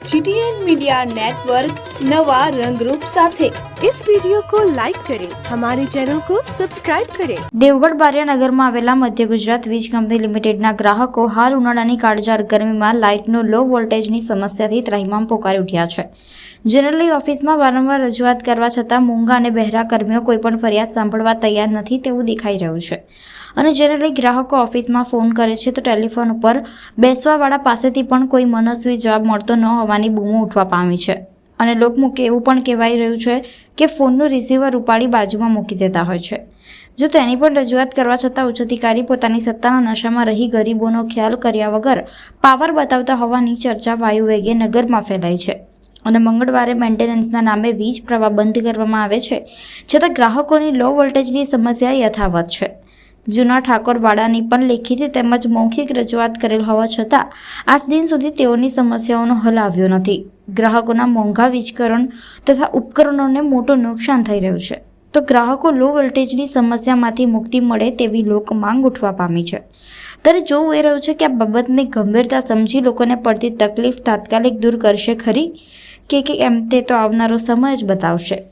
GTN media network નવા રંગરૂપ સાથે इस वीडियो को लाइक करें हमारे चैनल को सब्सक्राइब करें દેવગઢ બારિયાનગરમાં આવેલા મધ્ય ગુજરાત વીજ કંપની લિમિટેડના ગ્રાહકો હાલ ઉનાળાની કાળઝાળ ગરમીમાં લાઇટનો લો વોલ્ટેજની સમસ્યાથી ત્રાહિમામ પોકારી ઉઠ્યા છે જનરલી ઓફિસમાં વારંવાર રજૂઆત કરવા છતાં મૂંગા અને બહેરા કર્મીઓ કોઈપણ ફરિયાદ સાંભળવા તૈયાર નથી તેવું દેખાઈ રહ્યું છે અને જનરલી ગ્રાહકો ઓફિસમાં ફોન કરે છે તો ટેલિફોન ઉપર બેસવાવાળા પાસેથી પણ કોઈ મનસ્વી જવાબ મળતો ન હોવાની બૂમો ઉઠવા પામી છે અને લોકમુખે એવું પણ કહેવાઈ રહ્યું છે કે ફોનનું રિસીવર ઉપાડી બાજુમાં મૂકી દેતા હોય છે. જો તેની પણ રજૂઆત કરવા છતાં ઉચ્ચ અધિકારી પોતાની સત્તાના નશામાં રહી ગરીબોનો ખ્યાલ કર્યા વગર પાવર બતાવતા હોવાની ચર્ચા વાયુવેગે નગરમાં ફેલાઈ છે. અને મંગળવારે મેન્ટેનન્સના નામે વીજ પ્રવાહ બંધ કરવામાં આવે છે, છતાં ગ્રાહકોની લો વોલ્ટેજની સમસ્યા યથાવત છે. જૂના ઠાકોરવાડાની પણ લેખિત તેમજ મૌખિક રજૂઆત કરેલ હોવા છતાં, આજ દિન સુધી તેઓની સમસ્યાઓનો હલ આવ્યો નથી. ગ્રાહકોના મોંઘા વીજકરણ તથા ઉપકરણોને મોટું નુકસાન થઈ રહ્યું છે. તો ગ્રાહકો લો વોલ્ટેજની સમસ્યામાંથી મુક્તિ મળે તેવી લોક માંગ ઉઠવા પામી છે. ત્યારે જોવું એ રહ્યું છે કે આ બાબતની ગંભીરતા સમજી લોકોને પડતી તકલીફ તાત્કાલિક દૂર કરશે ખરી? કે કે એમ તે તો આવનારો સમય જ બતાવશે.